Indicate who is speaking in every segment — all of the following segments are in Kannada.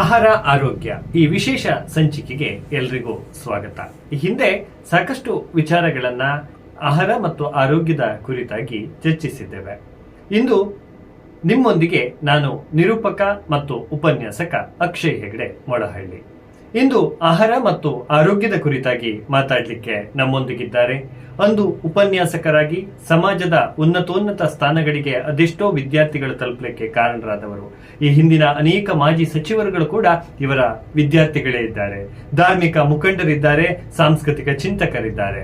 Speaker 1: ಆಹಾರ ಆರೋಗ್ಯ ಈ ವಿಶೇಷ ಸಂಚಿಕೆಗೆ ಎಲ್ರಿಗೂ ಸ್ವಾಗತ. ಈ ಹಿಂದೆ ಸಾಕಷ್ಟು ವಿಚಾರಗಳನ್ನ ಆಹಾರ ಮತ್ತು ಆರೋಗ್ಯದ ಕುರಿತಾಗಿ ಚರ್ಚಿಸಿದ್ದೇವೆ. ಇಂದು ನಿಮ್ಮೊಂದಿಗೆ ನಾನು ನಿರೂಪಕ ಮತ್ತು ಉಪನ್ಯಾಸಕ ಅಕ್ಷಯ್ ಹೆಗಡೆ ಮೊಳಹಳ್ಳಿ. ಇಂದು ಆಹಾರ ಮತ್ತು ಆರೋಗ್ಯದ ಕುರಿತಾಗಿ ಮಾತಾಡಲಿಕ್ಕೆ ನಮ್ಮೊಂದಿಗಿದ್ದಾರೆ. ಒಂದು ಉಪನ್ಯಾಸಕರಾಗಿ ಸಮಾಜದ ಉನ್ನತೋನ್ನತ ಸ್ಥಾನಗಳಿಗೆ ಅದೆಷ್ಟೋ ವಿದ್ಯಾರ್ಥಿಗಳು ತಲುಪಲಿಕ್ಕೆ ಕಾರಣರಾದವರು. ಈ ಹಿಂದಿನ ಅನೇಕ ಮಾಜಿ ಸಚಿವರುಗಳು ಕೂಡ ಇವರ ವಿದ್ಯಾರ್ಥಿಗಳೇ ಇದ್ದಾರೆ. ಧಾರ್ಮಿಕ ಮುಖಂಡರಿದ್ದಾರೆ, ಸಾಂಸ್ಕೃತಿಕ ಚಿಂತಕರಿದ್ದಾರೆ.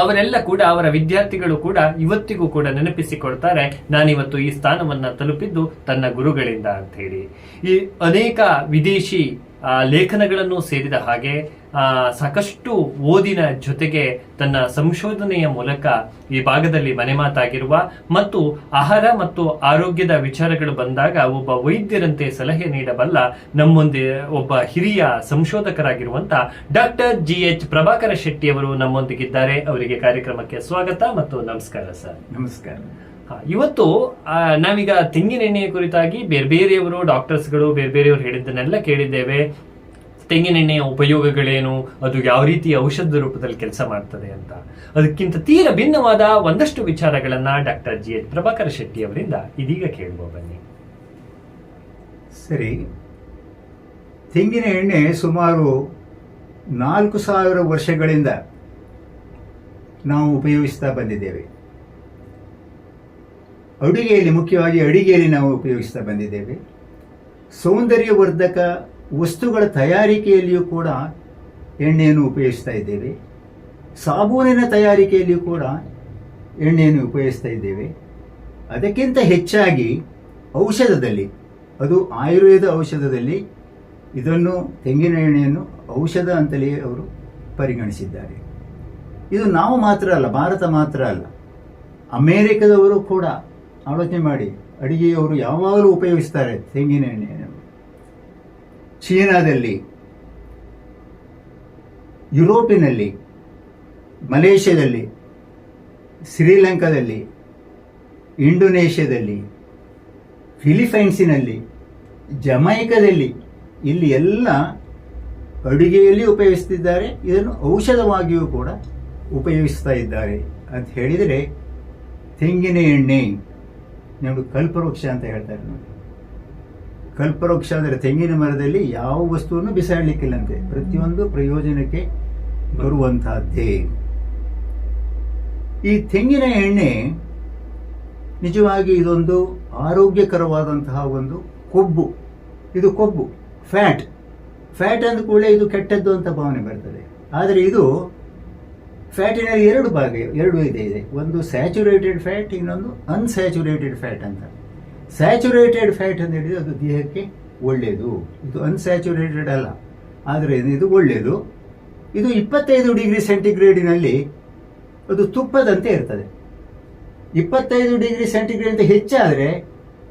Speaker 1: ಅವರೆಲ್ಲ ಕೂಡ ಅವರ ವಿದ್ಯಾರ್ಥಿಗಳು ಕೂಡ ಇವತ್ತಿಗೂ ಕೂಡ ನೆನಪಿಸಿಕೊಳ್ತಾರೆ, ನಾನಿವತ್ತು ಈ ಸ್ಥಾನವನ್ನ ತಲುಪಿದ್ದು ತನ್ನ ಗುರುಗಳಿಂದ ಅಂತ ಹೇಳಿ ಈ ಅನೇಕ ವಿದೇಶಿ ಲೇಖನಗಳನ್ನು ಸೇರಿದ ಹಾಗೆ ಸಾಕಷ್ಟು ಓದಿನ ಜೊತೆಗೆ ತನ್ನ ಸಂಶೋಧನೆಯ ಮೂಲಕ ಈ ಭಾಗದಲ್ಲಿ ಮನೆ ಮಾತಾಗಿರುವ ಮತ್ತು ಆಹಾರ ಮತ್ತು ಆರೋಗ್ಯದ ವಿಚಾರಗಳು ಬಂದಾಗ ಒಬ್ಬ ವೈದ್ಯರಂತೆ ಸಲಹೆ ನೀಡಬಲ್ಲ ನಮ್ಮೊಂದಿ ಒಬ್ಬ ಹಿರಿಯ ಸಂಶೋಧಕರಾಗಿರುವಂತ doctor G H Prabhakar Shetty ಅವರು ನಮ್ಮೊಂದಿಗಿದ್ದಾರೆ. ಅವರಿಗೆ ಕಾರ್ಯಕ್ರಮಕ್ಕೆ ಸ್ವಾಗತ ಮತ್ತು ನಮಸ್ಕಾರ ಸರ್.
Speaker 2: ನಮಸ್ಕಾರ.
Speaker 1: ಇವತ್ತು ಆ, ನಾವೀಗ ತೆಂಗಿನೆಣ್ಣೆಯ ಕುರಿತಾಗಿ ಬೇರೆ ಬೇರೆಯವರು ಡಾಕ್ಟರ್ಸ್ಗಳು ಬೇರೆ ಬೇರೆಯವರು ಹೇಳಿದ್ದನ್ನೆಲ್ಲ ಕೇಳಿದ್ದೇವೆ. ತೆಂಗಿನೆಣ್ಣೆಯ ಉಪಯೋಗಗಳೇನು? ಅದು ಯಾವ ರೀತಿ ಔಷಧ ರೂಪದಲ್ಲಿ ಕೆಲಸ ಮಾಡ್ತದೆ ಅಂತ. ಅದಕ್ಕಿಂತ ತೀರ ಭಿನ್ನವಾದ ಒಂದಷ್ಟು ವಿಚಾರಗಳನ್ನ doctor G. H. Prabhakar Shetty ಅವರಿಂದ ಇದೀಗ ಕೇಳುವ ಬನ್ನಿ.
Speaker 2: ಸರಿ. ತೆಂಗಿನ ಎಣ್ಣೆ ಸುಮಾರು ನಾಲ್ಕು ಸಾವಿರ ವರ್ಷಗಳಿಂದ ನಾವು ಉಪಯೋಗಿಸ್ತಾ ಬಂದಿದ್ದೇವೆ. ಅಡುಗೆಯಲ್ಲಿ ಮುಖ್ಯವಾಗಿ ಅಡುಗೆಯಲ್ಲಿ ನಾವು ಉಪಯೋಗಿಸ್ತಾ ಬಂದಿದ್ದೇವೆ. ಸೌಂದರ್ಯವರ್ಧಕ ವಸ್ತುಗಳ ತಯಾರಿಕೆಯಲ್ಲಿಯೂ ಕೂಡ ಎಣ್ಣೆಯನ್ನು ಉಪಯೋಗಿಸ್ತಾ ಇದ್ದೇವೆ. ಸಾಬೂನಿನ ತಯಾರಿಕೆಯಲ್ಲಿಯೂ ಕೂಡ ಎಣ್ಣೆಯನ್ನು ಉಪಯೋಗಿಸ್ತಾ ಇದ್ದೇವೆ. ಅದಕ್ಕಿಂತ ಹೆಚ್ಚಾಗಿ ಔಷಧದಲ್ಲಿ, ಅದು ಆಯುರ್ವೇದ ಔಷಧದಲ್ಲಿ ಇದನ್ನು ತೆಂಗಿನ ಎಣ್ಣೆಯನ್ನು ಔಷಧ ಅಂತಲೇ ಅವರು ಪರಿಗಣಿಸಿದ್ದಾರೆ. ಇದು ನಾವು ಮಾತ್ರ ಅಲ್ಲ, ಭಾರತ ಮಾತ್ರ ಅಲ್ಲ. ಅಮೇರಿಕದವರು ಕೂಡ ಆಲೋಚನೆ ಮಾಡಿ, ಅಡಿಗೆಯವರು ಯಾವಾಗಲೂ ಉಪಯೋಗಿಸ್ತಾರೆ ತೆಂಗಿನ ಎಣ್ಣೆಯನ್ನು. ಚೀನಾದಲ್ಲಿ, ಯುರೋಪಿನಲ್ಲಿ, ಮಲೇಷ್ಯಾದಲ್ಲಿ, ಶ್ರೀಲಂಕಾದಲ್ಲಿ, ಇಂಡೋನೇಷ್ಯಾದಲ್ಲಿ, ಫಿಲಿಪೈನ್ಸಿನಲ್ಲಿ, ಜಮೈಕದಲ್ಲಿ ಇಲ್ಲಿ ಎಲ್ಲ ಅಡುಗೆಯಲ್ಲಿ ಉಪಯೋಗಿಸ್ತಿದ್ದಾರೆ. ಇದನ್ನು ಔಷಧವಾಗಿಯೂ ಕೂಡ ಉಪಯೋಗಿಸ್ತಾ ಇದ್ದಾರೆ. ಅಂತ ಹೇಳಿದರೆ ತೆಂಗಿನ ಎಣ್ಣೆ ನಮಗೆ ಕಲ್ಪವೃಕ್ಷ ಅಂತ ಹೇಳ್ತಾರೆ ನೋಡಿ. ಕಲ್ಪವೃಕ್ಷ ಅಂದರೆ ತೆಂಗಿನ ಮರದಲ್ಲಿ ಯಾವ ವಸ್ತುವನ್ನು ಬಿಸಾಡಲಿಕ್ಕಿಲ್ಲಂತೆ. ಪ್ರತಿಯೊಂದು ಪ್ರಯೋಜನಕ್ಕೆ ಬರುವಂತಹದ್ದೇ ಈ ತೆಂಗಿನ ಎಣ್ಣೆ ನಿಜವಾಗಿ ಇದೊಂದು ಆರೋಗ್ಯಕರವಾದಂತಹ ಒಂದು ಕೊಬ್ಬು. ಇದು ಕೊಬ್ಬು, ಫ್ಯಾಟ್. ಫ್ಯಾಟ್ ಅಂದ ಕೂಡಲೇ ಇದು ಕೆಟ್ಟದ್ದು ಅಂತ ಭಾವನೆ ಬರ್ತದೆ. ಆದರೆ ಇದು ಫ್ಯಾಟಿನಲ್ಲಿ ಎರಡು ಭಾಗ, ಎರಡು ಇದೆ ಇದೆ. ಒಂದು ಸ್ಯಾಚುರೇಟೆಡ್ ಫ್ಯಾಟ್, ಇನ್ನೊಂದು ಅನ್ಸ್ಯಾಚುರೇಟೆಡ್ ಫ್ಯಾಟ್ ಅಂತ. ಸ್ಯಾಚುರೇಟೆಡ್ ಫ್ಯಾಟ್ ಅಂತ ಹೇಳಿದ್ರೆ ಅದು ದೇಹಕ್ಕೆ ಒಳ್ಳೆಯದು. ಇದು ಅನ್ಸ್ಯಾಚುರೇಟೆಡ್ ಅಲ್ಲ. ಆದರೆ ಇದು ಒಳ್ಳೆಯದು. ಇದು ಇಪ್ಪತ್ತೈದು ಡಿಗ್ರಿ ಸೆಂಟಿಗ್ರೇಡಿನಲ್ಲಿ ಅದು ತುಪ್ಪದಂತೆ ಇರ್ತದೆ. ಇಪ್ಪತ್ತೈದು ಡಿಗ್ರಿ ಸೆಂಟಿಗ್ರೇಡ್ ಹೆಚ್ಚಾದರೆ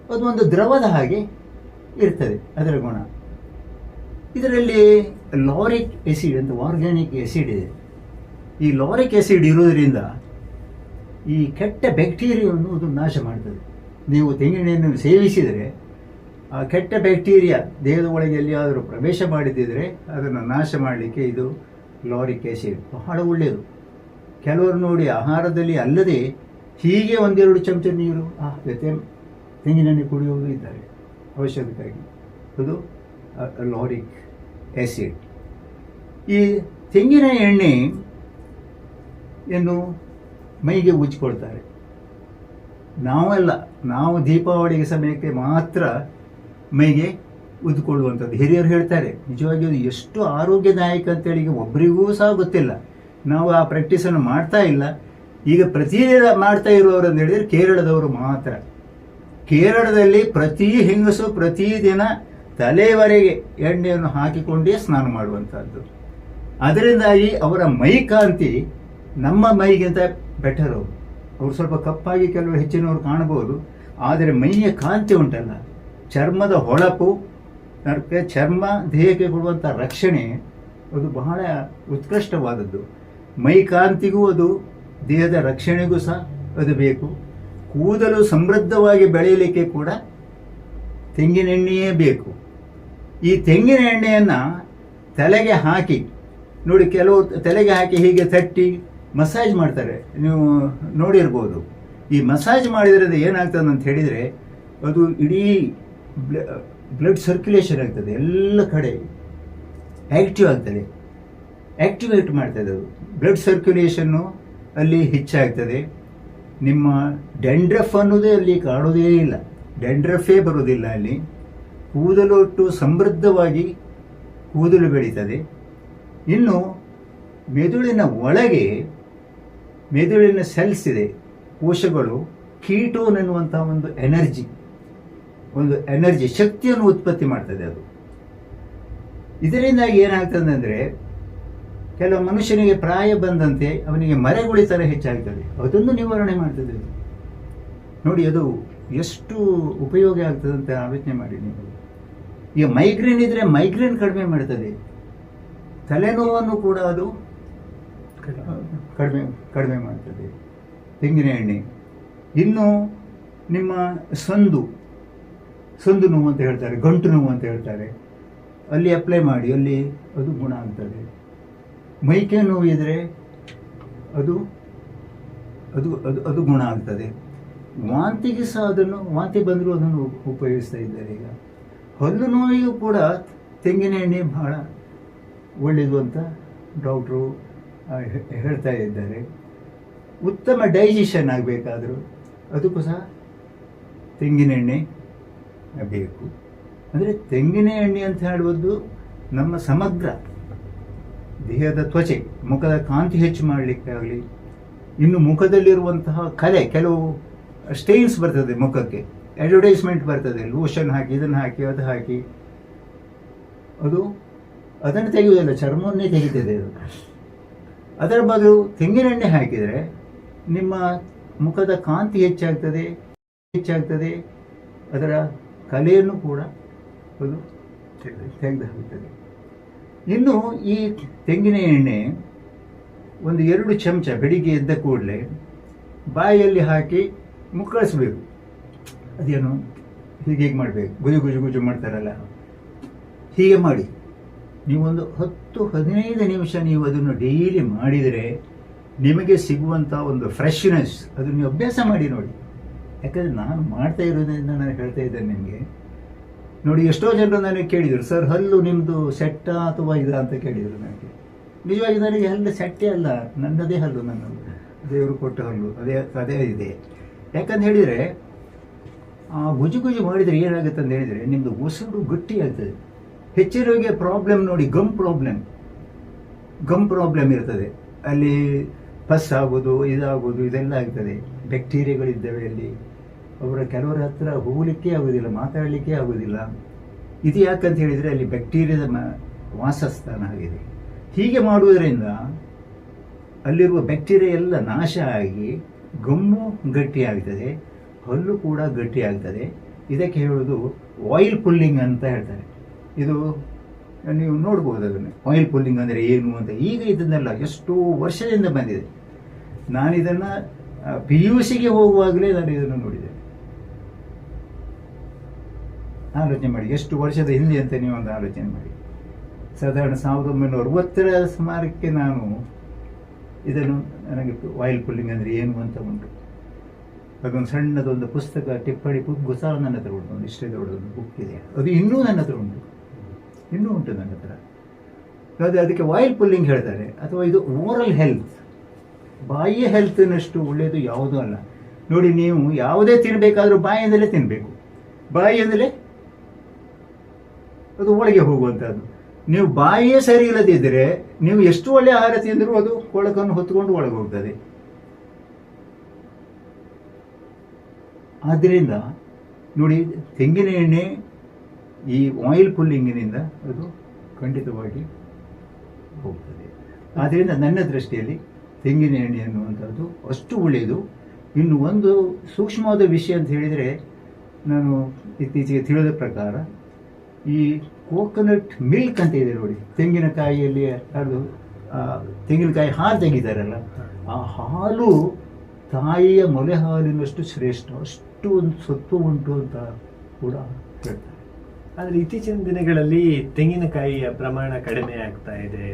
Speaker 2: ಅದು ಒಂದು ದ್ರವದ ಹಾಗೆ ಇರ್ತದೆ ಅದರ ಗುಣ. ಇದರಲ್ಲಿ ಲಾರಿಕ್ ಎಸಿಡ್ ಅಂತ ಆರ್ಗ್ಯಾನಿಕ್ ಎಸಿಡ್ ಇದೆ. ಈ ಲಾರಿಕ್ ಎಸಿಡ್ ಇರುವುದರಿಂದ ಈ ಕೆಟ್ಟ ಬ್ಯಾಕ್ಟೀರಿಯಾವನ್ನು ಅದು ನಾಶ ಮಾಡ್ತದೆ. ನೀವು ತೆಂಗಿನೆಣ್ಣೆಯನ್ನು ಸೇವಿಸಿದರೆ, ಆ ಕೆಟ್ಟ ಬ್ಯಾಕ್ಟೀರಿಯಾ ದೇಹದ ಒಳಗೆ ಎಲ್ಲಿಯಾದರೂ ಪ್ರವೇಶ ಮಾಡಿದ್ದಿದ್ರೆ ಅದನ್ನು ನಾಶ ಮಾಡಲಿಕ್ಕೆ ಇದು ಲಾರಿಕ್ ಆ್ಯಸಿಡ್ ಬಹಳ ಒಳ್ಳೆಯದು. ಕೆಲವರು ನೋಡಿ ಆಹಾರದಲ್ಲಿ ಅಲ್ಲದೆ ಹೀಗೆ ಒಂದೆರಡು ಚಮಚ ನೀರು, ಆ, ಜೊತೆ ತೆಂಗಿನೆಣ್ಣೆ ಕುಡಿಯುವುದು ಇದ್ದಾರೆ. ಔಷಧಕ್ಕಾಗಿ ಅದು ಲಾರಿಕ್ ಆ್ಯಸಿಡ್ ಈ ತೆಂಗಿನ ಎಣ್ಣೆ ಯನ್ನು ಮೈಗೆ ಉಜ್ಕೊಳ್ತಾರೆ ನಾವೆಲ್ಲ, ನಾವು ದೀಪಾವಳಿಗೆ ಸಮಯಕ್ಕೆ ಮಾತ್ರ ಮೈಗೆ ಉದ್ಕೊಳ್ಳುವಂಥದ್ದು ಹಿರಿಯರು ಹೇಳ್ತಾರೆ, ನಿಜವಾಗಿ ಅದು ಎಷ್ಟು ಆರೋಗ್ಯದಾಯಕ ಅಂತೇಳಿ ಒಬ್ಬರಿಗೂ ಸಹ ಗೊತ್ತಿಲ್ಲ. ನಾವು ಆ ಪ್ರಾಕ್ಟೀಸನ್ನು ಮಾಡ್ತಾ ಇಲ್ಲ. ಈಗ ಪ್ರತಿದಿನ ಮಾಡ್ತಾ ಇರುವವರು ಅಂತ ಹೇಳಿದ್ರೆ ಕೇರಳದವರು ಮಾತ್ರ. ಕೇರಳದಲ್ಲಿ ಪ್ರತಿ ಹೆಂಗಸು ಪ್ರತಿದಿನ ತಲೆವರೆಗೆ ಎಣ್ಣೆಯನ್ನು ಹಾಕಿಕೊಂಡೇ ಸ್ನಾನ ಮಾಡುವಂಥದ್ದು. ಅದರಿಂದಾಗಿ ಅವರ ಮೈ ಕಾಂತಿ ನಮ್ಮ ಮೈಗಿಂತ ಬೆಟರ್ ಅವರು ಸ್ವಲ್ಪ ಕಪ್ಪಾಗಿ ಕೆಲವರು ಹೆಚ್ಚಿನವರು ಕಾಣಬಹುದು. ಆದರೆ ಮೈಯ ಕಾಂತಿ ಉಂಟಲ್ಲ. ಚರ್ಮದ ಹೊಳಪು, ಅದಕ್ಕೆ ಚರ್ಮ ದೇಹಕ್ಕೆ ಕೊಡುವಂಥ ರಕ್ಷಣೆ, ಅದು ಬಹಳ ಉತ್ಕೃಷ್ಟವಾದದ್ದು. ಮೈ ಕಾಂತಿಗೂ ಅದು, ದೇಹದ ರಕ್ಷಣೆಗೂ ಸಹ ಅದು ಬೇಕು. ಕೂದಲು ಸಮೃದ್ಧವಾಗಿ ಬೆಳೆಯಲಿಕ್ಕೆ ಕೂಡ ತೆಂಗಿನೆಣ್ಣೆಯೇ ಬೇಕು. ಈ ತೆಂಗಿನ ಎಣ್ಣೆಯನ್ನು ತಲೆಗೆ ಹಾಕಿ, ನೋಡಿ ಕೆಲವು, ತಲೆಗೆ ಹಾಕಿ ಹೀಗೆ ತಟ್ಟಿ ಮಸಾಜ್ ಮಾಡ್ತಾರೆ. ನೀವು ನೋಡಿರ್ಬೋದು. ಈ ಮಸಾಜ್ ಮಾಡಿದ್ರೆ ಏನಾಗ್ತದೆ ಅಂತ ಹೇಳಿದರೆ, ಅದು ಇಡೀ ಬ್ಲಡ್ ಸರ್ಕ್ಯುಲೇಷನ್ ಆಗ್ತದೆ, ಎಲ್ಲ ಕಡೆ. ಆ್ಯಕ್ಟಿವ್ ಆಗ್ತದೆ. ಆ್ಯಕ್ಟಿವೇಟ್ ಮಾಡ್ತದೆ ಅದು. ಬ್ಲಡ್ ಸರ್ಕ್ಯುಲೇಷನ್ನು ಅಲ್ಲಿ ಹೆಚ್ಚಾಗ್ತದೆ. ನಿಮ್ಮ ಡೆಂಡ್ರಫ್ ಅನ್ನೋದೇ ಅಲ್ಲಿ ಕಾಣೋದೇ ಇಲ್ಲ. ಡೆಂಡ್ರಫೇ ಬರೋದಿಲ್ಲ ಅಲ್ಲಿ. ಕೂದಲೊಟ್ಟು ಸಮೃದ್ಧವಾಗಿ ಕೂದಲು ಬೆಳೀತದೆ. ಇನ್ನು ಮೆದುಳಿನ ಒಳಗೆ ಮೆದುಳಿನ ಸೆಲ್ಸ್ ಇದೆ, ಕೋಶಗಳು ಕೀಟೋನ್ ಎನ್ನುವಂಥ ಒಂದು ಎನರ್ಜಿ ಒಂದು ಎನರ್ಜಿ ಶಕ್ತಿಯನ್ನು ಉತ್ಪತ್ತಿ ಮಾಡ್ತದೆ ಅದು. ಇದರಿಂದಾಗಿ ಏನಾಗ್ತದೆ ಅಂದರೆ, ಕೆಲವು ಮನುಷ್ಯನಿಗೆ ಪ್ರಾಯ ಬಂದಂತೆ ಅವನಿಗೆ ಮರೆಗುಳಿ ಥರ ಹೆಚ್ಚಾಗ್ತದೆ. ಅದನ್ನು ನಿವಾರಣೆ ಮಾಡ್ತದೆ. ನೋಡಿ, ಅದು ಎಷ್ಟು ಉಪಯೋಗ ಆಗ್ತದೆ ಅಂತ ಆಲೋಚನೆ ಮಾಡಿ ನೀವು. ಈಗ ಮೈಗ್ರೇನ್ ಇದ್ರೆ ಮೈಗ್ರೇನ್ ಕಡಿಮೆ ಮಾಡ್ತದೆ. ತಲೆನೋವನ್ನು ಕೂಡ ಅದು ಕಡಿಮೆ ಕಡಿಮೆ ಮಾಡ್ತದೆ. ತೆಂಗಿನ ಎಣ್ಣೆ. ಇನ್ನು ನಿಮ್ಮ ಸಂದು ಸಂದು ನೋವು ಅಂತ ಹೇಳ್ತಾರೆ, ಗಂಟು ನೋವು ಅಂತ ಹೇಳ್ತಾರೆ. ಅಲ್ಲಿ ಅಪ್ಲೈ ಮಾಡಿ, ಅಲ್ಲಿ ಅದು ಗುಣ ಆಗ್ತದೆ. ಮೈಕೆ ನೋವು ಇದ್ದರೆ ಅದು ಅದು ಅದು ಅದು ಗುಣ ಆಗ್ತದೆ. ವಾಂತಿಗೆ ಸಹ ಅದನ್ನು, ವಾಂತಿ ಬಂದರೂ ಅದನ್ನು ಉಪ- ಉಪಯೋಗಿಸ್ತಾ ಇದ್ದಾರೆ ಈಗ. ಹಲ್ಲು ನೋವಿಗೂ ಕೂಡ ತೆಂಗಿನ ಎಣ್ಣೆ ಬಹಳ ಒಳ್ಳೆಯದು ಅಂತ ಡಾಕ್ಟ್ರು ಹೇಳ್ತಾ ಇದ್ದಾರೆ. ಉತ್ತಮ ಡೈಜೆಷನ್ ಆಗಬೇಕಾದರೂ ಅದಕ್ಕೂ ಸಹ ತೆಂಗಿನ ಎಣ್ಣೆ ಬೇಕು ಅಂದರೆ ತೆಂಗಿನ ಎಣ್ಣೆ ಅಂತ ಹೇಳುವುದು ನಮ್ಮ ಸಮಗ್ರ ದೇಹದ ತ್ವಚೆ, ಮುಖದ ಕಾಂತಿ ಹೆಚ್ಚು ಮಾಡಲಿಕ್ಕಾಗಲಿ. ಇನ್ನು ಮುಖದಲ್ಲಿರುವಂತಹ ಕಲೆ, ಕೆಲವು ಸ್ಟೈಲ್ಸ್ ಬರ್ತದೆ ಮುಖಕ್ಕೆ. ಅಡ್ವರ್ಟೈಸ್ಮೆಂಟ್ ಬರ್ತದೆ ಲೋಷನ್ ಹಾಕಿ, ಇದನ್ನು ಹಾಕಿ, ಅದು ಹಾಕಿ. ಅದು ಅದನ್ನು ತೆಗೆಯುವುದಿಲ್ಲ, ಚರ್ಮವನ್ನೇ ತೆಗಿತದೆ ಅದು. ಅದರ ಬದಲು ತೆಂಗಿನ ಎಣ್ಣೆ ಹಾಕಿದರೆ ನಿಮ್ಮ ಮುಖದ ಕಾಂತಿ ಹೆಚ್ಚಾಗ್ತದೆ ಹೆಚ್ಚಾಗ್ತದೆ, ಅದರ ಕಲೆಯನ್ನು ಕೂಡ ಅದು ತೆಗೆದು ಹಾಕ್ತದೆ ಇನ್ನು ಈ ತೆಂಗಿನ ಎಣ್ಣೆ ಒಂದು ಎರಡು ಚಮಚ ಬೆಳಿಗ್ಗೆ ಎದ್ದ ಕೂಡಲೇ ಬಾಯಲ್ಲಿ ಹಾಕಿ ಮುಕ್ಕಳಿಸ್ಬೇಕು. ಅದೇನು ಹೀಗೆ ಹೀಗೆ ಮಾಡಬೇಕು? ಗುಜು ಗುಜು ಗುಜು ಮಾಡ್ತಾರಲ್ಲ. ಹೀಗೆ ಮಾಡಿ. ನೀವೊಂದು ಹತ್ತು, ಹದಿನೈದು ನಿಮಿಷ ನೀವು ಅದನ್ನು ಡೈಲಿ ಮಾಡಿದರೆ ನಿಮಗೆ ಸಿಗುವಂಥ ಒಂದು ಫ್ರೆಶ್ನೆಸ್ ಅದು ನೀವು ಅಭ್ಯಾಸ ಮಾಡಿ ನೋಡಿ. ಯಾಕಂದರೆ ನಾನು ಮಾಡ್ತಾ ಇರೋದ್ರಿಂದ ನಾನು ಹೇಳ್ತಾ ಇದ್ದೇನೆ ನಿಮಗೆ. ನೋಡಿ, ಎಷ್ಟೋ ಜನರು ನನಗೆ ಕೇಳಿದರು ಸರ್ ಹಲ್ಲು ನಿಮ್ಮದು ಸೆಟ್ಟಾ ಅಥವಾ ಇದಾ? ಅಂತ ಕೇಳಿದರು ನನಗೆ. ನಿಜವಾಗಿ ನನಗೆ ಹಲ್ಲು ಸೆಟ್ಟೇ ಅಲ್ಲ, ನನ್ನದೇ ಹಲ್ಲು ನನ್ನ ದೇವರು ಕೊಟ್ಟ ಹಲ್ಲು, ಅದೇ ಅದೇ ಇದೆ. ಯಾಕಂತ ಹೇಳಿದರೆ, ಆ ಗುಜು ಗುಜು ಮಾಡಿದರೆ ಏನಾಗುತ್ತೆ ಅಂತ ಹೇಳಿದರೆ ನಿಮ್ಮದು ಉಸಿರು ಗಟ್ಟಿ ಆಗ್ತದೆ ಹೆಚ್ಚಿನವರಿಗೆ ಪ್ರಾಬ್ಲಮ್ ನೋಡಿ ಗಮ್ ಪ್ರಾಬ್ಲಮ್ ಗಮ್ ಪ್ರಾಬ್ಲಮ್ ಇರ್ತದೆ. ಅಲ್ಲಿ ಪಸ್ ಆಗೋದು, ಇದಾಗೋದು, ಇದೆಲ್ಲ ಆಗ್ತದೆ. ಬ್ಯಾಕ್ಟೀರಿಯಾಗಳಿದ್ದಾವೆ ಅಲ್ಲಿ. ಅವರ ಕೆಲವರ ಹತ್ರ ಹೋಗಲಿಕ್ಕೆ ಆಗೋದಿಲ್ಲ, ಮಾತಾಡಲಿಕ್ಕೆ ಆಗೋದಿಲ್ಲ. ಇದು ಯಾಕಂತ ಹೇಳಿದರೆ ಅಲ್ಲಿ ಬ್ಯಾಕ್ಟೀರಿಯಾದ ವಾಸಸ್ಥಾನ ಆಗಿದೆ. ಹೀಗೆ ಮಾಡುವುದರಿಂದ ಅಲ್ಲಿರುವ ಬ್ಯಾಕ್ಟೀರಿಯಾ ಎಲ್ಲ ನಾಶ ಆಗಿ ಗಮ್ಮು ಗಟ್ಟಿಯಾಗ್ತದೆ ಹಲ್ಲು ಕೂಡ ಗಟ್ಟಿಯಾಗ್ತದೆ ಇದಕ್ಕೆ ಹೇಳೋದು ಆಯಿಲ್ ಪುಲ್ಲಿಂಗ್ ಅಂತ ಹೇಳ್ತಾರೆ. ಇದು ನೀವು ನೋಡ್ಬೋದು ಅದನ್ನು. ಆಯಿಲ್ ಪುಲ್ಲಿಂಗ್ ಅಂದರೆ ಏನು ಅಂತ. ಈಗ ಇದನ್ನೆಲ್ಲ ಎಷ್ಟೋ ವರ್ಷದಿಂದ ಬಂದಿದೆ. ನಾನು ಇದನ್ನು ಪಿ ಯು ಸಿಗೆ ಹೋಗುವಾಗಲೇ ನಾನು ಇದನ್ನು ನೋಡಿದೆ. ಆಲೋಚನೆ ಮಾಡಿ. ಎಷ್ಟು ವರ್ಷದ ಹಿಂದೆ ಅಂತ ನೀವು ಒಂದು ಆಲೋಚನೆ ಮಾಡಿ. ಸಾಧಾರಣ ಸಾವಿರದ ಒಂಬೈನೂರ ಅರವತ್ತರ ಸುಮಾರಕ್ಕೆ ನಾನು ಇದನ್ನು, ನನಗೆ ಆಯಿಲ್ ಪುಲ್ಲಿಂಗ್ ಅಂದರೆ ಏನು ಅಂತ ಉಂಟು. ಅದೊಂದು ಸಣ್ಣದೊಂದು ಪುಸ್ತಕ, ಟಿಪ್ಪಣಿ ಬುಕ್ ಸಹ ನನ್ನ ಹತ್ರ ಉಂಟು. ಒಂದು ಇಷ್ಟೇ ದೊಡ್ಡದೊಂದು ಬುಕ್ ಇದೆ. ಅದು ಇನ್ನೂ ನನ್ನ ಹತ್ರ ಉಂಟು. ಇನ್ನೂ ಉಂಟು ನನ್ನ ಹತ್ರ. ಅದೇ ಅದಕ್ಕೆ ವಾಯಿಲ್ ಪುಲ್ಲಿಂಗ್ ಹೇಳ್ತಾರೆ. ಅಥವಾ ಇದು ಓರಲ್ ಹೆಲ್ತ್ ಬಾಯಿಯ ಹೆಲ್ತ್ನಷ್ಟು ಒಳ್ಳೆಯದು ಯಾವುದೂ ಅಲ್ಲ. ನೋಡಿ, ನೀವು ಯಾವುದೇ ತಿನ್ನಬೇಕಾದ್ರೂ ಬಾಯಿಂದಲೇ ತಿನ್ನಬೇಕು ಬಾಯಿಯಿಂದಲೇ ಅದು ಒಳಗೆ ಹೋಗುವಂಥದ್ದು. ನೀವು ಬಾಯಿಯೇ ಸರಿ ಇಲ್ಲದಿದ್ದರೆ ನೀವು ಎಷ್ಟು ಒಳ್ಳೆ ಆಹಾರ ತಿಂದರೂ ಅದು ಕೊಳಕನ್ನು ಹೊತ್ತುಕೊಂಡು ಒಳಗೆ ಹೋಗ್ತದೆ. ಆದ್ದರಿಂದ ನೋಡಿ, ತೆಂಗಿನ ಎಣ್ಣೆ ಈ ಆಯಿಲ್ ಪುಲ್ಲಿಂಗಿನಿಂದ ಅದು ಖಂಡಿತವಾಗಿ ಹೋಗ್ತದೆ ಆದ್ದರಿಂದ ನನ್ನ ದೃಷ್ಟಿಯಲ್ಲಿ ತೆಂಗಿನ ಎಣ್ಣೆ ಅನ್ನುವಂಥದ್ದು ಅಷ್ಟು ಒಳ್ಳೆಯದು. ಇನ್ನು ಒಂದು ಸೂಕ್ಷ್ಮವಾದ ವಿಷಯ ಅಂತ ಹೇಳಿದರೆ ನಾನು ಇತ್ತೀಚೆಗೆ ತಿಳಿದ ಪ್ರಕಾರ ಈ ಕೋಕೋನಟ್ ಮಿಲ್ಕ್ ಅಂತ ಇದೆ ನೋಡಿ. ತೆಂಗಿನಕಾಯಿಯಲ್ಲಿ ಅದು ತೆಂಗಿನಕಾಯಿ ಹಾಲು ತೆಗಿತಾರಲ್ಲ ಆ ಹಾಲು ತಾಯಿಯ ಮೊಲೆ ಹಾಲಿನಷ್ಟು ಶ್ರೇಷ್ಠ, ಅಷ್ಟು ಒಂದು ಸತ್ವ ಉಂಟು ಅಂತ ಕೂಡ ಹೇಳ್ತಾರೆ.
Speaker 1: ಆದ್ರೆ ಇತ್ತೀಚಿನ ದಿನಗಳಲ್ಲಿ ತೆಂಗಿನಕಾಯಿಯ ಪ್ರಮಾಣ ಕಡಿಮೆ ಆಗ್ತಾ ಇದೆ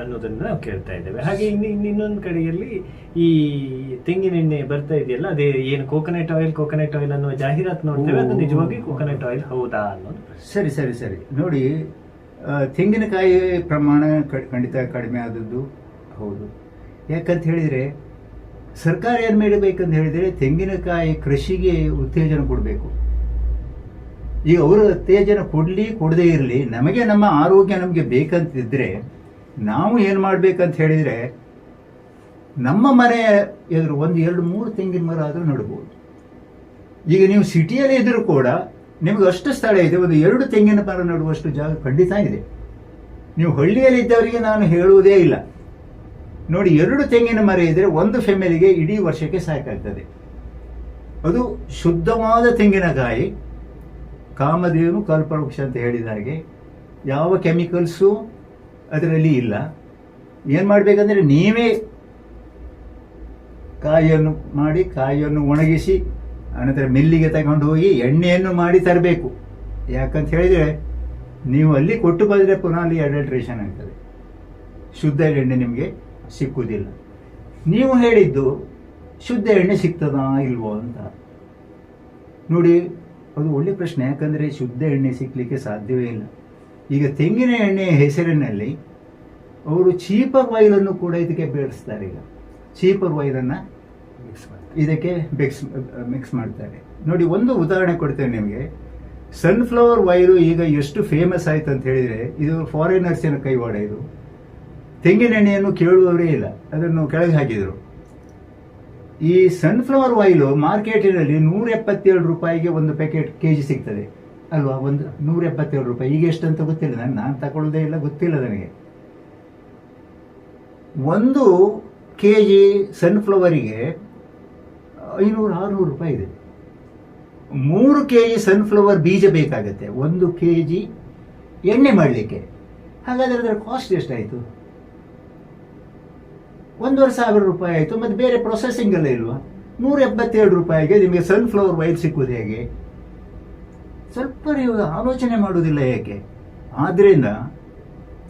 Speaker 1: ಅನ್ನೋದನ್ನ ನಾವು ಕೇಳ್ತಾ ಇದ್ದೇವೆ. ಹಾಗೆ ಇನ್ನು ಇನ್ನು ಇನ್ನೊಂದು ಕಡೆಯಲ್ಲಿ ಈ ತೆಂಗಿನೆಣ್ಣೆ ಬರ್ತಾ ಇದೆಯಲ್ಲ ಅದೇ ಏನು ಕೋಕೋನಟ್ ಆಯಿಲ್ ಕೋಕೋನಟ್ ಆಯಿಲ್ ಅನ್ನುವ ಜಾಹೀರಾತು ನೋಡ್ತೇವೆ ಅದು ನಿಜವಾಗಿ ಕೋಕೋನಟ್ ಆಯಿಲ್ ಹೌದಾ ಅನ್ನೋದು
Speaker 2: ಸರಿ ಸರಿ ಸರಿ. ನೋಡಿ ತೆಂಗಿನಕಾಯಿ ಪ್ರಮಾಣ ಖಂಡಿತ ಕಡಿಮೆ ಆದದ್ದು ಹೌದು. ಯಾಕಂತ ಹೇಳಿದರೆ ಸರ್ಕಾರ ಏನು ಮಾಡಬೇಕಂತ ಹೇಳಿದರೆ ತೆಂಗಿನಕಾಯಿ ಕೃಷಿಗೆ ಉತ್ತೇಜನ ಕೊಡಬೇಕು. ಈಗ ಅವರು ಉತ್ತೇಜನ ಕೊಡಲಿ, ಕೊಡದೇ ಇರಲಿ, ನಮಗೆ ನಮ್ಮ ಆರೋಗ್ಯ ನಮಗೆ ಬೇಕಂತಿದ್ರೆ ನಾವು ಏನು ಮಾಡಬೇಕಂತ ಹೇಳಿದರೆ ನಮ್ಮ ಮನೆಯ ಎದುರು ಒಂದು ಎರಡು ಮೂರು ತೆಂಗಿನ ಮರ ಆದರೂ ನೆಡ್ಬೋದು ಈಗ ನೀವು ಸಿಟಿಯಲ್ಲಿ ಇದ್ದರೂ ಕೂಡ ನಿಮಗೆ ಅಷ್ಟು ಸ್ಥಳ ಇದೆ, ಒಂದು ಎರಡು ತೆಂಗಿನ ಮರ ನೆಡುವಷ್ಟು ಜಾಗ ಖಂಡಿತ ಇದೆ. ನೀವು ಹಳ್ಳಿಯಲ್ಲಿ ಇದ್ದವರಿಗೆ ನಾನು ಹೇಳುವುದೇ ಇಲ್ಲ. ನೋಡಿ, ಎರಡು ತೆಂಗಿನ ಮರ ಇದ್ರೆ ಒಂದು ಫ್ಯಾಮಿಲಿಗೆ ಇಡೀ ವರ್ಷಕ್ಕೆ ಸಾಕಾಗ್ತದೆ. ಅದು ಶುದ್ಧವಾದ ತೆಂಗಿನಕಾಯಿ ಕಾಮಧೇನು ಕಲ್ಪವೃಕ್ಷ ಅಂತ ಹೇಳಿದ ಹಾಗೆ ಯಾವ ಕೆಮಿಕಲ್ಸು ಅದರಲ್ಲಿ ಇಲ್ಲ. ಏನು ಮಾಡಬೇಕಂದ್ರೆ ನೀವೇ ಕಾಯಿಯನ್ನು ಮಾಡಿ ಕಾಯಿಯನ್ನು ಒಣಗಿಸಿ ಅನಂತರ ಮಿಲ್ಲಿಗೆ ತಗೊಂಡು ಹೋಗಿ ಎಣ್ಣೆಯನ್ನು ಮಾಡಿ ತರಬೇಕು. ಯಾಕಂತ ಹೇಳಿದರೆ ನೀವು ಅಲ್ಲಿ ಕೊಟ್ಟು ಬಂದರೆ ಪುನಃ ಅಲ್ಲಿ ಅಡಲ್ಟ್ರೇಷನ್ ಆಗ್ತದೆ. ಶುದ್ಧ ಎಣ್ಣೆ ನಿಮಗೆ ಸಿಕ್ಕುವುದಿಲ್ಲ. ನೀವು ಹೇಳಿದ್ದು ಶುದ್ಧ ಎಣ್ಣೆ ಸಿಗ್ತದಾ ಇಲ್ವೋ ಅಂತ. ನೋಡಿ ಅದು ಒಳ್ಳೆ ಪ್ರಶ್ನೆ, ಯಾಕಂದರೆ ಶುದ್ಧ ಎಣ್ಣೆ ಸಿಕ್ಕಲಿಕ್ಕೆ ಸಾಧ್ಯವೇ ಇಲ್ಲ. ಈಗ ತೆಂಗಿನ ಎಣ್ಣೆಯ ಹೆಸರಿನಲ್ಲಿ ಅವರು ಚೀಪರ್ ವೈಲನ್ನು ಕೂಡ ಇದಕ್ಕೆ ಬೇಡಿಸ್ತಾರೆ ಈಗ. ಚೀಪರ್
Speaker 1: ಮಾಡಿ.
Speaker 2: ಇದಕ್ಕೆ ಮಿಕ್ಸ್ ಮಿಕ್ಸ್ ಮಾಡ್ತಾರೆ. ನೋಡಿ, ಒಂದು ಉದಾಹರಣೆ ಕೊಡ್ತೇವೆ ನಿಮಗೆ. ಸನ್ಫ್ಲವರ್ ವೈರು ಈಗ ಎಷ್ಟು ಫೇಮಸ್ ಆಯ್ತು ಅಂತ ಹೇಳಿದರೆ, ಇದು ಫಾರಿನರ್ಸಿನ ಕೈವಾಡ ಇದು? ತೆಂಗಿನೆಣ್ಣೆಯನ್ನು ಕೇಳುವವರೇ ಇಲ್ಲ. ಅದನ್ನು ಕೆಳಗೆ ಹಾಕಿದರು. ಈ ಸನ್ಫ್ಲವರ್ ಆಯಿಲು ಮಾರ್ಕೆಟಿನಲ್ಲಿ ನೂರ ಎಪ್ಪತ್ತೇಳು ರೂಪಾಯಿಗೆ ಒಂದು ಪ್ಯಾಕೆಟ್ ಕೆ ಜಿ ಸಿಗ್ತದೆ. ಅಲ್ವಾ? ಒಂದು ನೂರ ಎಪ್ಪತ್ತೇಳು ರೂಪಾಯಿ. ಈಗ ಎಷ್ಟು ಅಂತ ಗೊತ್ತಿಲ್ಲ. ನಾನು ನಾನು ತಗೊಳ್ಳೋದೇ ಇಲ್ಲ. ಗೊತ್ತಿಲ್ಲ ನನಗೆ. ಒಂದು ಕೆ ಜಿ ಸನ್ಫ್ಲವರಿಗೆ ಐನೂರು, ಆರುನೂರು ರೂಪಾಯಿ ಇದೆ. ಮೂರು ಕೆ ಜಿ ಸನ್ಫ್ಲವರ್ ಬೀಜ ಬೇಕಾಗುತ್ತೆ. ಒಂದು ಕೆ ಜಿ ಎಣ್ಣೆ ಮಾಡಲಿಕ್ಕೆ. ಹಾಗಾದರೆ ಅದರ ಕಾಸ್ಟ್ ಎಷ್ಟಾಯಿತು? ಒಂದೂವರೆ ಸಾವಿರ ರೂಪಾಯಿ ಆಯಿತು, ಮತ್ತು ಬೇರೆ ಪ್ರೊಸೆಸಿಂಗ್ ಎಲ್ಲ ಇಲ್ವಾ? ನೂರ ಎಪ್ಪತ್ತೇಳು ರೂಪಾಯಿಗೆ ನಿಮಗೆ ಸನ್ಫ್ಲವರ್ ವೈಲ್ ಸಿಕ್ಕುವುದು ಹೇಗೆ? ಸ್ವಲ್ಪ ನೀವು ಆಲೋಚನೆ ಮಾಡುವುದಿಲ್ಲ ಏಕೆ? ಆದ್ದರಿಂದ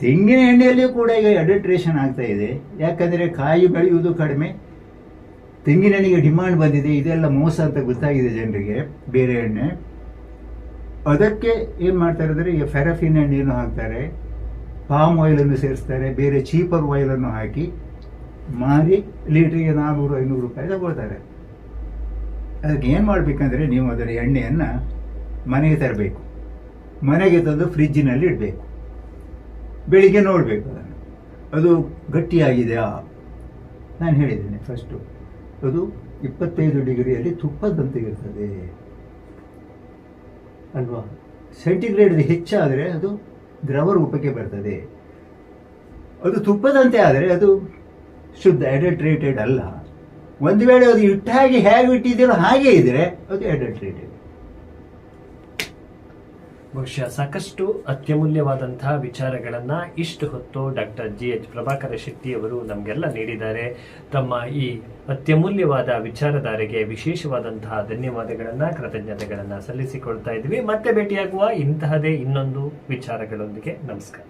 Speaker 2: ತೆಂಗಿನ ಎಣ್ಣೆಯಲ್ಲಿಯೂ ಕೂಡ ಈಗ ಅಡಲ್ಟ್ರೇಷನ್ ಆಗ್ತಾ ಇದೆ. ಯಾಕಂದರೆ ಕಾಯಿ ಬೆಳೆಯುವುದು ಕಡಿಮೆ ತೆಂಗಿನ ಎಣ್ಣೆಗೆ ಡಿಮಾಂಡ್ ಬಂದಿದೆ, ಇದೆಲ್ಲ ಮೋಸ ಅಂತ ಗೊತ್ತಾಗಿದೆ ಜನರಿಗೆ, ಬೇರೆ ಎಣ್ಣೆ. ಅದಕ್ಕೆ ಏನು ಮಾಡ್ತಾರೆ ಈಗ ಫೆರಫಿನ್ ಎಣ್ಣೆಯನ್ನು ಹಾಕ್ತಾರೆ ಪಾಮ್ ಆಯಿಲನ್ನು ಸೇರಿಸ್ತಾರೆ, ಬೇರೆ ಚೀಪರ್ ಆಯಿಲನ್ನು ಹಾಕಿ. ಮಾರಿ ಲೀಟ್ರಿಗೆ ನಾನ್ನೂರು ಐನೂರು ರೂಪಾಯಿ ತಗೊಳ್ತಾರೆ. ಅದಕ್ಕೆ ಏನು ಮಾಡಬೇಕಂದ್ರೆ ನೀವು ಅದರ ಎಣ್ಣೆಯನ್ನು ಮನೆಗೆ ತರಬೇಕು. ಮನೆಗೆ ತಂದು ಫ್ರಿಜ್ಜಿನಲ್ಲಿ ಇಡಬೇಕು. ಬೆಳಿಗ್ಗೆ ನೋಡಬೇಕು ಅದನ್ನು. ಅದು ಗಟ್ಟಿಯಾಗಿದೆಯಾ? ನಾನು ಹೇಳಿದ್ದೇನೆ ಫಸ್ಟು. ಅದು ಇಪ್ಪತ್ತೈದು ಡಿಗ್ರಿಯಲ್ಲಿ ತುಪ್ಪದಂತೆ ಇರ್ತದೆ. ಅಲ್ವಾ? ಸೆಂಟಿಗ್ರೇಡ್ ಹೆಚ್ಚಾದರೆ ಅದು ದ್ರವ ರೂಪಕ್ಕೆ ಬರ್ತದೆ. ಅದು ತುಪ್ಪದಂತೆ ಆದರೆ ಅದು ಶುದ್ಧ ಅಡಲ್ಟ್ರೇಟೆಡ್ ಅಲ್ಲ. ಒಂದು ವೇಳೆ ಅದು ಇಟ್ಟಾಗಿ ಹೇಗೆ ಇಟ್ಟಿದ್ದೀರೋ ಹಾಗೆ ಇದ್ರೆ ಅದು ಅಡಲ್ಟ್ರೇಟೆಡ್
Speaker 1: ಬಹುಶಃ ಸಾಕಷ್ಟು ಅತ್ಯಮೂಲ್ಯವಾದಂತಹ ವಿಚಾರಗಳನ್ನ ಇಷ್ಟು ಹೊತ್ತು doctor G H Prabhakar Shetty ಅವರು ನಮಗೆಲ್ಲ ನೀಡಿದ್ದಾರೆ. ತಮ್ಮ ಈ ಅತ್ಯಮೂಲ್ಯವಾದ ವಿಚಾರಧಾರೆಗೆ ವಿಶೇಷವಾದಂತಹ ಧನ್ಯವಾದಗಳನ್ನ ಕೃತಜ್ಞತೆಗಳನ್ನ ಸಲ್ಲಿಸಿಕೊಳ್ತಾ ಇದ್ದೀವಿ. ಮತ್ತೆ ಭೇಟಿಯಾಗುವ ಇಂತಹದೇ ಇನ್ನೊಂದು ವಿಚಾರಗಳೊಂದಿಗೆ ನಮಸ್ಕಾರ.